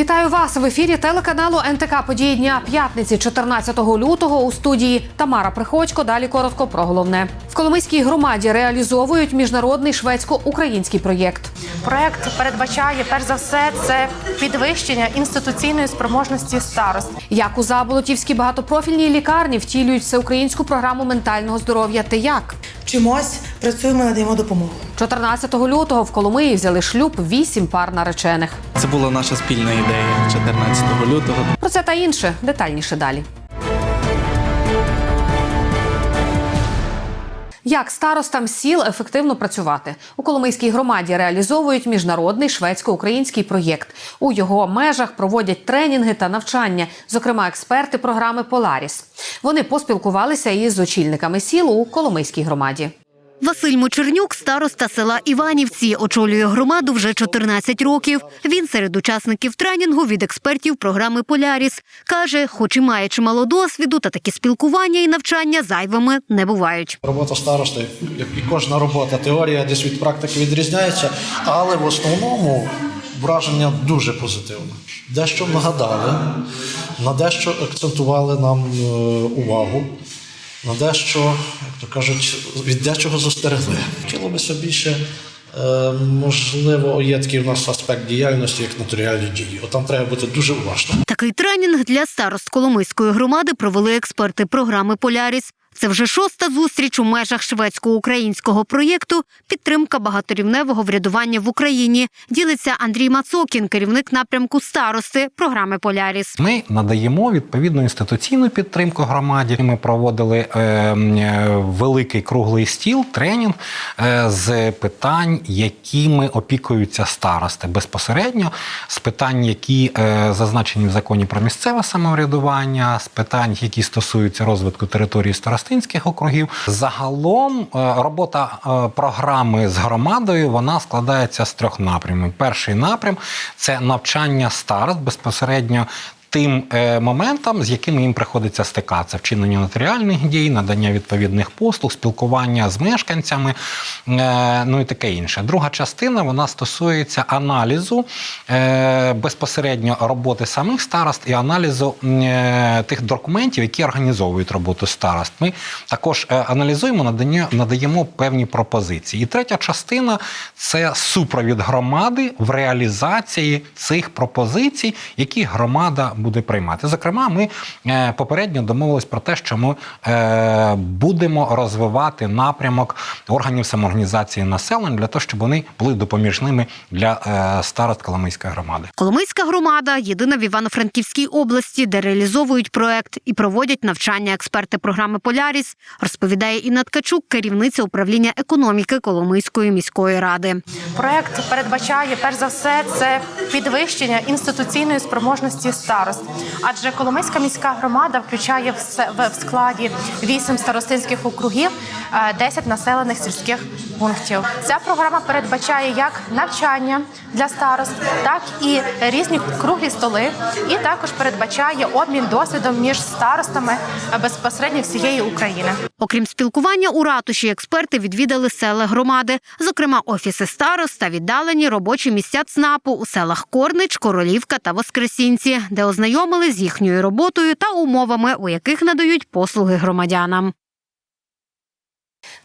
Вітаю вас в ефірі телеканалу НТК Події дня п'ятниці, 14 лютого у студії Тамара Приходько. Далі коротко про головне в Коломийській громаді реалізовують міжнародний шведсько-український проєкт. Проект передбачає перш за все це підвищення інституційної спроможності старост. Як у Заболотівській багатопрофільній лікарні втілюють всеукраїнську програму ментального здоров'я «Ти як». Вчимось, працюємо, надаємо допомогу. 14 лютого в Коломиї взяли шлюб вісім пар наречених. Це була наша спільна ідея 14 лютого. Про це та інше детальніше далі. Як старостам сіл ефективно працювати у Коломийській громаді реалізовують міжнародний шведсько-український проєкт. У його межах проводять тренінги та навчання, зокрема експерти програми Поларіс. Вони поспілкувалися із очільниками сіл у Коломийській громаді. Василь Мочернюк, староста села Іванівці, очолює громаду вже 14 років. Він серед учасників тренінгу від експертів програми Поляріс. Каже, хоч і має чимало досвіду, та такі спілкування і навчання зайвими не бувають. Робота старости, і кожна робота, теорія десь від практики відрізняється, але в основному враження дуже позитивне. Дещо нагадали, на дещо акцентували нам е, увагу, на дещо, як то кажуть, від дечого застерегли. Хотілося більше. е, Можливо, є такий у нас аспект діяльності, як нотаріальні дії. От там треба бути дуже уважним. Такий тренінг для старост Коломийської громади провели експерти програми Поляріс. Це вже шоста зустріч у межах шведсько-українського проєкту підтримка багаторівневого врядування в Україні. Ділиться Андрій Мацокін, керівник напрямку старости програми Поляріс. Ми надаємо відповідну інституційну підтримку громаді. Ми проводили е, е, великий круглий стіл, тренінг е, з питань, якими опікуються старости безпосередньо, з питань, які зазначені в законі про місцеве самоврядування, з питань, які стосуються розвитку території старостинських округів. Загалом е, робота е, програми з громадою вона складається з трьох напрямів. Перший напрям це навчання старост безпосередньо. Тим е, моментам, з якими їм приходиться стикатися, вчинення нотаріальних дій, надання відповідних послуг, спілкування з мешканцями, е, ну і таке інше. Друга частина вона стосується аналізу е, безпосередньо роботи самих старост і аналізу тих документів, які організовують роботу старост. Ми також аналізуємо, надання, надаємо певні пропозиції. І третя частина це супровід громади в реалізації цих пропозицій, які громада буде приймати. Зокрема, ми е, попередньо домовились про те, що ми е, будемо розвивати напрямок органів самоорганізації населення для того, щоб вони були допоміжними для е, старост Коломийської громади. Коломийська громада єдина в Івано-Франківській області, де реалізовують проект і проводять навчання експерти програми Поляріс, розповідає Інна Ткачук, керівниця управління економіки Коломийської міської ради. Проект передбачає перш за все це підвищення інституційної спроможності старост. Адже Коломийська міська громада включає в складі 8 старостинських округів, е, 10 населених сільських пунктів. Ця програма передбачає як навчання для старост, так і різні круглі столи, і також передбачає обмін досвідом між старостами е, безпосередньо всієї України. Окрім спілкування у ратуші, експерти відвідали села громади, зокрема офіси старост та віддалені робочі місця ЦНАПу у селах Корнич, Королівка та Воскресінці, де ознайомили з їхньою роботою та умовами, у яких надають послуги громадянам.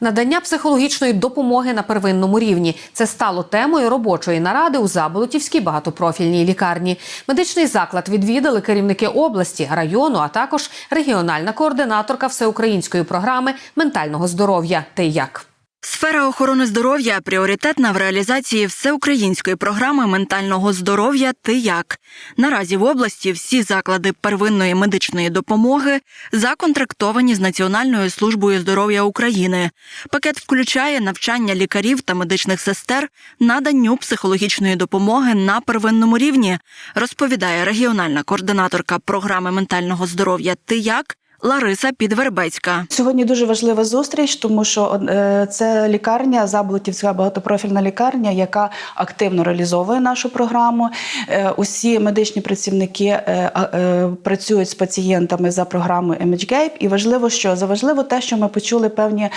Надання психологічної допомоги на первинному рівні це стало темою робочої наради у Заболотівській багатопрофільній лікарні. Медичний заклад відвідали керівники області, району, а також регіональна координаторка всеукраїнської програми ментального здоров'я. Ти як? Сфера охорони здоров'я пріоритетна в реалізації всеукраїнської програми ментального здоров'я Ти як наразі в області всі заклади первинної медичної допомоги законтрактовані з Національною службою здоров'я України. Пакет включає навчання лікарів та медичних сестер наданню психологічної допомоги на первинному рівні, розповідає регіональна координаторка програми ментального здоров'я Ти як Лариса Підвербецька. Сьогодні дуже важлива зустріч, тому що е, це лікарня, Заблутівська багатопрофільна лікарня, яка активно реалізовує нашу програму. Е, Усі медичні працівники е, працюють з пацієнтами за програмою ImageGape. І важливо, що заважливо те, що ми почули певні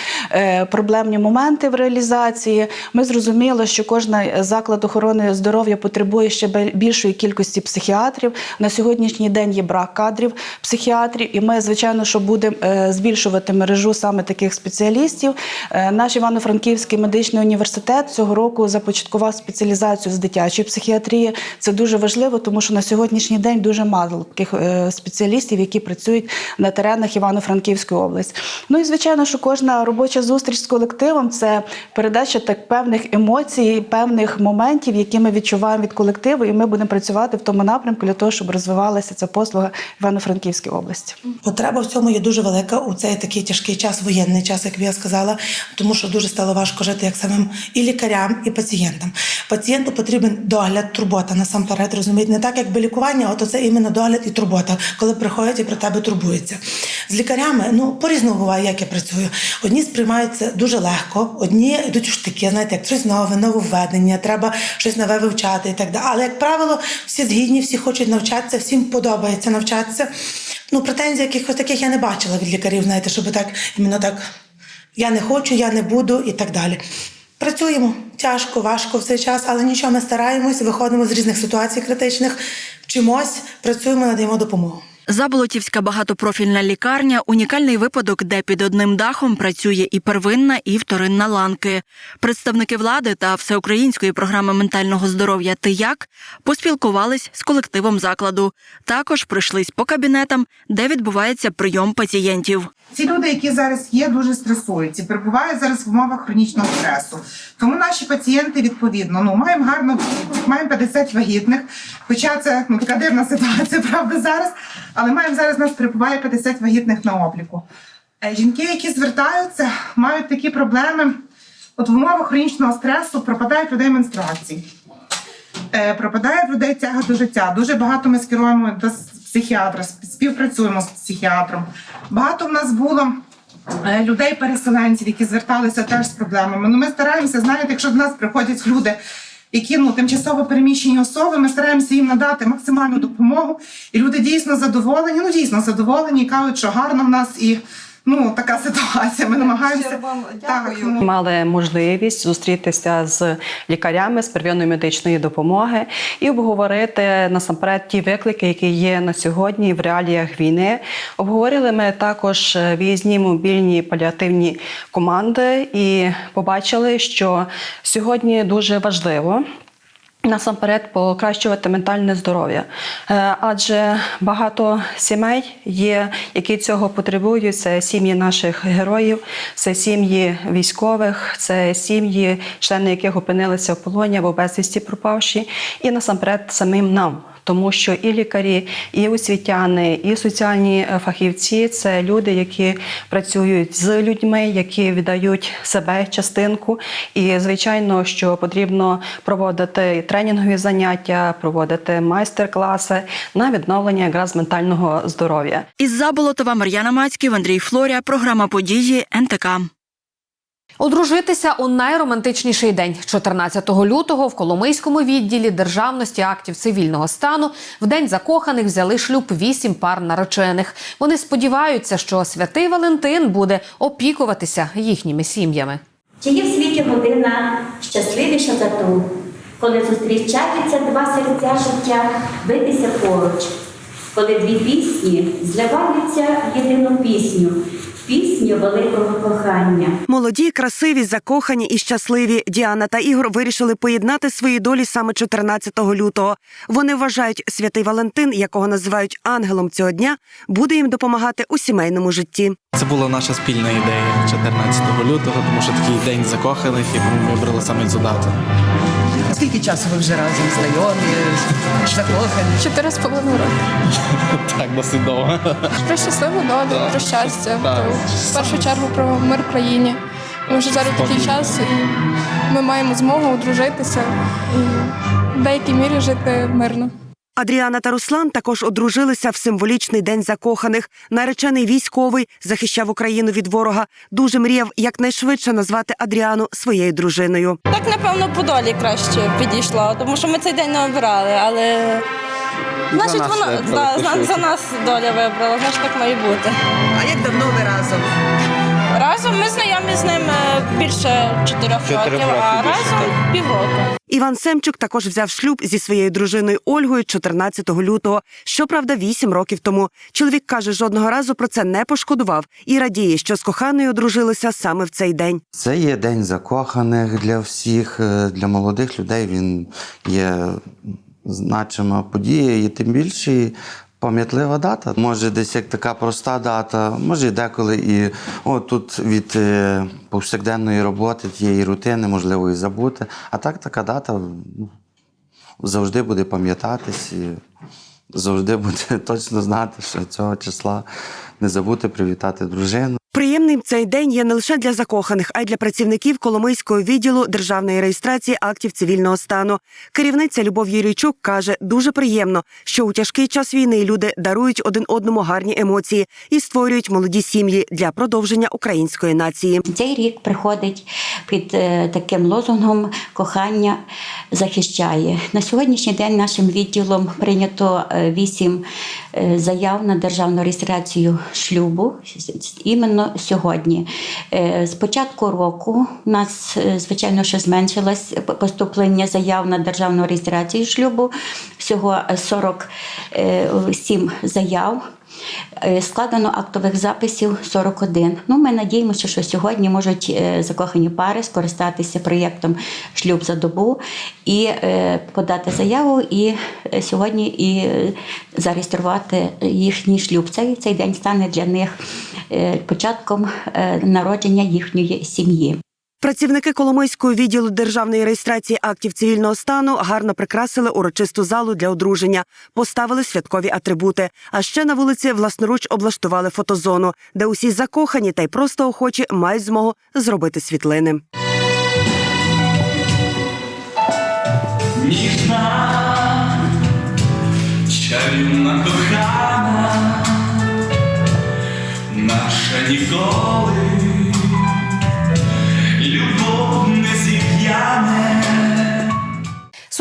проблемні моменти в реалізації. Ми зрозуміли, що кожен заклад охорони здоров'я потребує ще більшої кількості психіатрів. На сьогоднішній день є брак кадрів психіатрів, і ми, звичайно, що будемо е, збільшувати мережу саме таких спеціалістів. Е, Наш Івано-Франківський медичний університет цього року започаткував спеціалізацію з дитячої психіатрії. Це дуже важливо, тому що на сьогоднішній день дуже мало таких е, спеціалістів, які працюють на теренах Івано-Франківської області. Ну і звичайно, що кожна робоча зустріч з колективом це передача так певних емоцій, певних моментів, які ми відчуваємо від колективу, і ми будемо працювати в тому напрямку для того, щоб розвивалася ця послуга Івано-Франківській області. Потреба в цьому є дуже велика у цей такий тяжкий час, воєнний час, як я сказала, тому що дуже стало важко жити як самим і лікарям, і пацієнтам. Пацієнту потрібен догляд, турбота насамперед, розумієте, не так, якби лікування, от це іменно догляд і турбота, коли приходять і про тебе турбуються. З лікарями, ну по-різному буває, як я працюю. Одні сприймаються дуже легко, одні йдуть штики, знаєте, як щось нове, нововведення, треба щось нове вивчати і так далі. Але, як правило, всі згідні, всі хочуть навчатися, всім подобається навчатися. Ну, претензій якихось таких я не бачила від лікарів, знаєте, щоб так іменно так я не хочу, я не буду і так далі. Працюємо тяжко, важко в цей час, але нічого, ми стараємось, виходимо з різних ситуацій критичних, вчимось, працюємо, надаємо допомогу. Заболотівська багатопрофільна лікарня унікальний випадок, де під одним дахом працює і первинна, і вторинна ланки. Представники влади та всеукраїнської програми ментального здоров'я «Ти як» поспілкувались з колективом закладу. Також прийшлись по кабінетам, де відбувається прийом пацієнтів. Ці люди, які зараз є, дуже стресують і перебувають зараз в умовах хронічного стресу. Тому наші пацієнти відповідно ну маємо гарно маємо 50 вагітних. Хоча це ну така дивна ситуація, правда, зараз. Але маємо зараз нас перебуває 50 вагітних на обліку. Е, Жінки, які звертаються, мають такі проблеми. От в умовах хронічного стресу пропадають людей менструації. Е, пропадає в людей тяга до життя. Дуже багато ми скеруємо до психіатра, сп- співпрацюємо з психіатром. Багато в нас було е, людей-переселенців, які зверталися теж з проблемами. Ну, ми стараємося, знаєте, якщо до нас приходять люди, які ну тимчасово переміщені особи, ми стараємося їм надати максимальну допомогу. І люди дійсно задоволені. Ну дійсно задоволені кажуть, що гарно в нас і. Ну, така ситуація. Ми намагаємося. Так, ну, Мали можливість зустрітися з лікарями з первинної медичної допомоги і обговорити насамперед ті виклики, які є на сьогодні в реаліях війни. Обговорили ми також е, виїзні мобільні паліативні команди і побачили, що сьогодні дуже важливо. Насамперед покращувати ментальне здоров'я, Е, адже багато сімей є, які цього потребують. Це сім'ї наших героїв, це сім'ї військових, це сім'ї, члени яких опинилися в полоні або безвісті пропавші, і насамперед самим нам. Тому що і лікарі, і освітяни, і соціальні е, фахівці це люди, які працюють з людьми, які віддають себе частинку. І звичайно, що потрібно проводити тренінгові заняття, проводити майстер-класи на відновлення якраз ментального здоров'я. Із Заболотова Мар'яна Мацьків, Андрій Флоря, програма події НТК. Одружитися у найромантичніший день 14 лютого в Коломийському відділі державності актів цивільного стану в день закоханих взяли шлюб вісім пар наречених. Вони сподіваються, що святий Валентин буде опікуватися їхніми сім'ями. Чи є в світі година щасливіша за ту, коли зустрічаються два серця життя битися поруч, коли дві пісні зливаються в єдину пісню, пісню великого кохання. Молоді, красиві, закохані і щасливі. Діана та Ігор вирішили поєднати свої долі саме 14 лютого. Вони вважають, святий Валентин, якого називають ангелом цього дня, буде їм допомагати у сімейному житті. Це була наша спільна ідея 14 лютого, тому що такий день закоханих, і ми вибрали саме цю дату. Скільки часу ви вже разом знайомі, закохані? Чотири з половиною роки. Так, досить довго. Про щасливу долю, про щастя, про в першу чергу про мир в країні. Ми вже зараз такий час, і ми маємо змогу одружитися і в деякій мірі жити мирно. Адріана та Руслан також одружилися в символічний день закоханих. Наречений військовий захищав Україну від ворога. Дуже мріяв якнайшвидше назвати Адріану своєю дружиною. Так, напевно, по долі краще підійшло, тому що ми цей день не обирали, але. Значить, вона за, за нас доля вибрала, значить так має бути. А як давно ви? Разом більше чотирьох Чотирьох років, років а більше, разом півроку. Іван Семчук також взяв шлюб зі своєю дружиною Ольгою 14 лютого. Щоправда, 8 років тому. Чоловік каже, жодного разу про це не пошкодував і радіє, що з коханою одружилися саме в цей день. Це є день закоханих для всіх, е, для молодих людей. Він є значима подія, і тим більше пам'ятлива дата. Може, десь як така проста дата, може і деколи і о, тут від е, повсякденної роботи, тієї рутини, можливо, і забути. А так така дата ну, завжди буде пам'ятатись і завжди буде точно знати, що цього числа не забути привітати дружину. Приємним цей день є не лише для закоханих, а й для працівників Коломийського відділу державної реєстрації актів цивільного стану. Керівниця Любов Юрійчук каже, дуже приємно, що у тяжкий час війни люди дарують один одному гарні емоції і створюють молоді сім'ї для продовження української нації. Цей рік приходить під е, таким лозунгом кохання захищає. На сьогоднішній день нашим відділом прийнято е, вісім е, заяв на державну реєстрацію шлюбу іменно сьогодні. Е, З початку року у нас, е, звичайно, що зменшилось поступлення заяв на державну реєстрацію шлюбу. Всього е, 47 заяв. Е, Складено актових записів 41. Ну, ми надіємося, що сьогодні можуть е, закохані пари скористатися проєктом Шлюб за добу і е, подати заяву, і сьогодні і зареєструвати їхній шлюб. Цей, цей день стане для них початком народження їхньої сім'ї. Працівники Коломийського відділу державної реєстрації актів цивільного стану гарно прикрасили урочисту залу для одруження, поставили святкові атрибути. А ще на вулиці власноруч облаштували фотозону, де усі закохані та й просто охочі мають змогу зробити світлини. Ніжна, чарівна кохана, наша ніколи,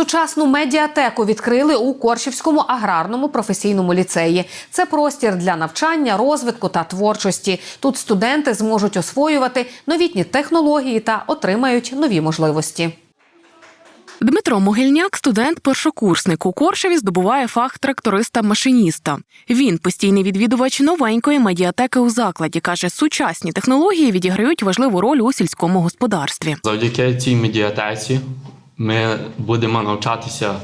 Сучасну медіатеку відкрили у Коршівському аграрному професійному ліцеї. Це простір для навчання, розвитку та творчості. Тут студенти зможуть освоювати новітні технології та отримають нові можливості. Дмитро Могильняк, студент-першокурсник у Коршеві, здобуває фах тракториста-машиніста. Він постійний відвідувач новенької медіатеки у закладі. каже, сучасні технології відіграють важливу роль у сільському господарстві. Завдяки цій медіатеці ми будемо навчатися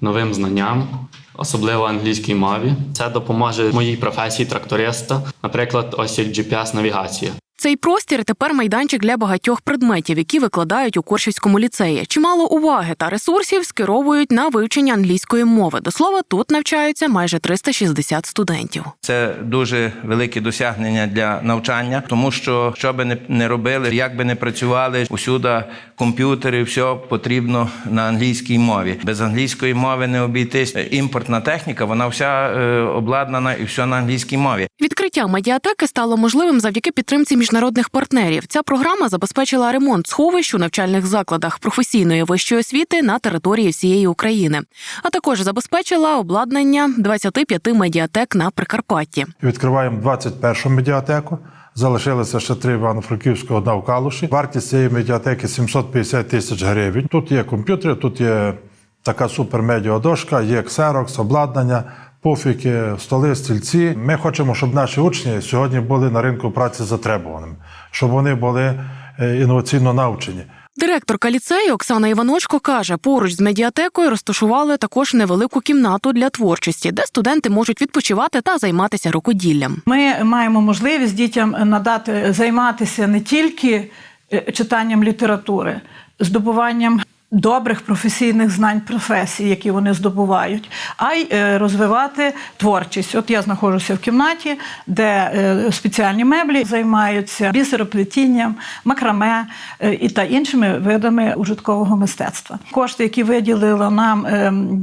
новим знанням, особливо англійській мові. Це допоможе моїй професії тракториста, наприклад, ось як GPS-навігація. Цей простір тепер майданчик для багатьох предметів, які викладають у Коршівському ліцеї. Чимало уваги та ресурсів скеровують на вивчення англійської мови. До слова, тут навчаються майже 360 студентів. Це дуже велике досягнення для навчання, тому що що би не, робили, як би не працювали, усюди комп'ютери, все потрібно на англійській мові. Без англійської мови не обійтись. Імпортна техніка, вона вся е, обладнана і все на англійській мові. Відкриття медіатеки стало можливим завдяки підтримці міжнародних партнерів. Ця програма забезпечила ремонт сховищ у навчальних закладах професійної вищої освіти на території всієї України, а також забезпечила обладнання 25 медіатек на Прикарпатті. Відкриваємо 21-му медіатеку. Залишилося ще три Івано-Франківську, одна в Калуші. Вартість цієї медіатеки 750 тисяч гривень. Тут є комп'ютери, тут є така супермедіадошка, є ксерокс, обладнання, пуфіки, столи, стільці. Ми хочемо, щоб наші учні сьогодні були на ринку праці затребуваними, щоб вони були е, інноваційно навчені. Директорка ліцею Оксана Іваночко каже, поруч з медіатекою розташували також невелику кімнату для творчості, де студенти можуть відпочивати та займатися рукоділлям. Ми маємо можливість дітям надати займатися не тільки е, читанням літератури, здобуванням добрих професійних знань професії, які вони здобувають, а й е, розвивати творчість. От я знаходжуся в кімнаті, де е, спеціальні меблі займаються бісероплетінням, макраме е, і та іншими видами ужиткового мистецтва. Кошти, які виділила нам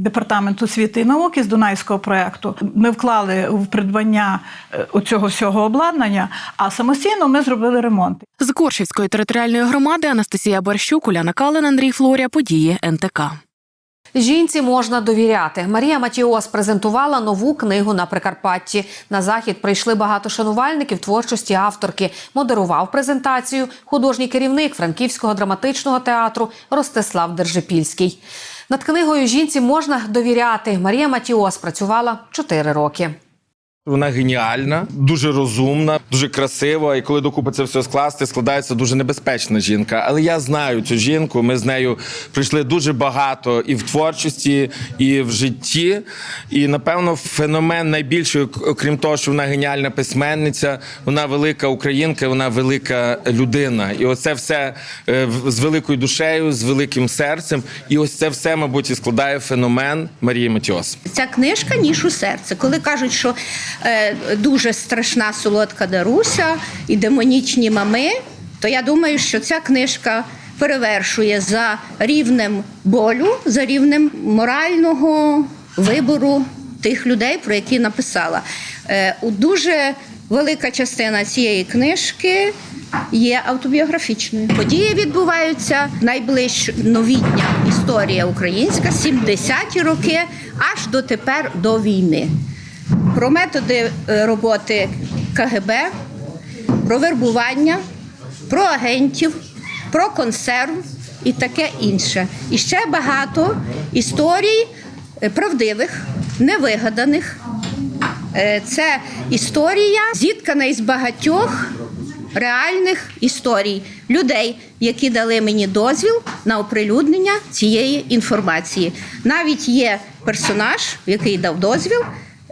департамент освіти і науки з Дунайського проекту, ми вклали в придбання оцього всього обладнання, а самостійно ми зробили ремонт. З Коршівської територіальної громади Анастасія Борщук, Уляна Калин, Андрій Флорія. Події НТК. Жінці можна довіряти. Марія Матіос презентувала нову книгу на Прикарпатті. На захід прийшли багато шанувальників творчості авторки. Модерував презентацію художній керівник Франківського драматичного театру Ростислав Держипільський. Над книгою жінці можна довіряти. Марія Матіос працювала 4 роки. Вона геніальна, дуже розумна, дуже красива. І коли докупи це все скласти, складається дуже небезпечна жінка. Але я знаю цю жінку. Ми з нею пройшли дуже багато і в творчості, і в житті. І напевно, феномен найбільший, окрім того, що вона геніальна письменниця, вона велика українка, вона велика людина. І оце все е, з великою душею, з великим серцем. І ось це все, мабуть, і складає феномен Марії Матіос. Ця книжка ніж у серце. Коли кажуть, що дуже страшна солодка Даруся і демонічні мами, то я думаю, що ця книжка перевершує за рівнем болю, за рівнем морального вибору тих людей, про які написала. Е, дуже велика частина цієї книжки є автобіографічною. Події відбуваються найближче новітня історія українська, 70-ті роки, аж дотепер до війни. Про методи е, роботи КГБ, про вербування, про агентів, про консерв і таке інше. І ще багато історій е, правдивих, невигаданих. Е, Це історія зіткана із багатьох реальних історій людей, які дали мені дозвіл на оприлюднення цієї інформації. Навіть є персонаж, який дав дозвіл.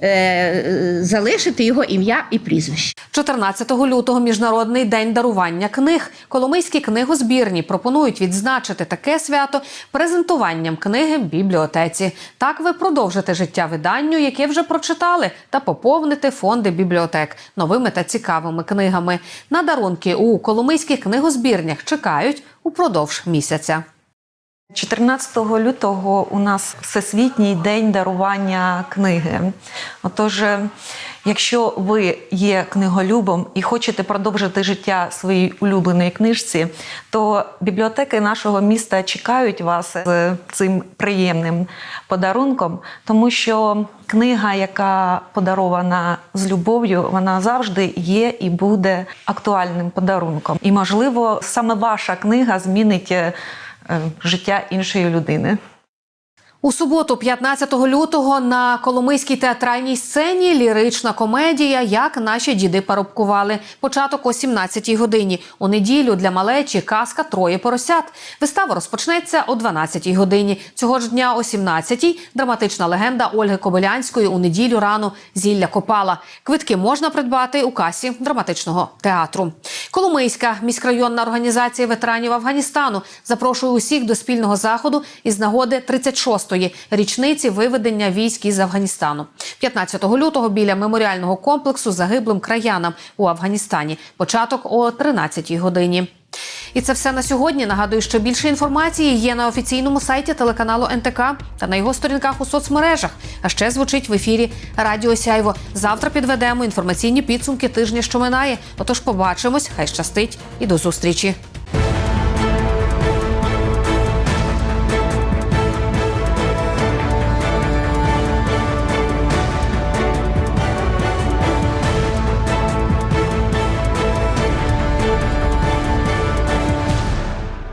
Е, Залишити його ім'я і прізвище. 14 лютого міжнародний день дарування книг. Коломийські книгозбірні пропонують відзначити таке свято презентуванням книги в бібліотеці. Так ви продовжите життя виданню, яке вже прочитали, та поповните фонди бібліотек новими та цікавими книгами. На дарунки у коломийських книгозбірнях чекають упродовж місяця. 14 лютого у нас Всесвітній день дарування книги. Отож, е, якщо ви є книголюбом і хочете продовжити життя своїй улюбленої книжці, то бібліотеки нашого міста чекають вас з цим приємним подарунком, тому що книга, яка подарована з любов'ю, вона завжди є і буде актуальним подарунком. І, можливо, саме ваша книга змінить е, життя іншої людини. У суботу, 15 лютого, на Коломийській театральній сцені лірична комедія Як наші діди парубкували. Початок о 17-й годині. У неділю для малечі казка Троє поросят. Вистава розпочнеться о 12-й годині. Цього ж дня о 17-й драматична легенда Ольги Кобилянської у неділю рано зілля Копала. Квитки можна придбати у касі драматичного театру. Коломийська міськрайонна організація ветеранів Афганістану запрошує усіх до спільного заходу із нагоди 36-ї річниці виведення військ із Афганістану. 15 лютого біля меморіального комплексу загиблим краянам у Афганістані. Початок о 13-й годині. І це все на сьогодні. Нагадую, що більше інформації є на офіційному сайті телеканалу НТК та на його сторінках у соцмережах. А ще звучить в ефірі Радіо Сяйво. Завтра підведемо інформаційні підсумки тижня, що минає. Отож, побачимось, хай щастить і до зустрічі.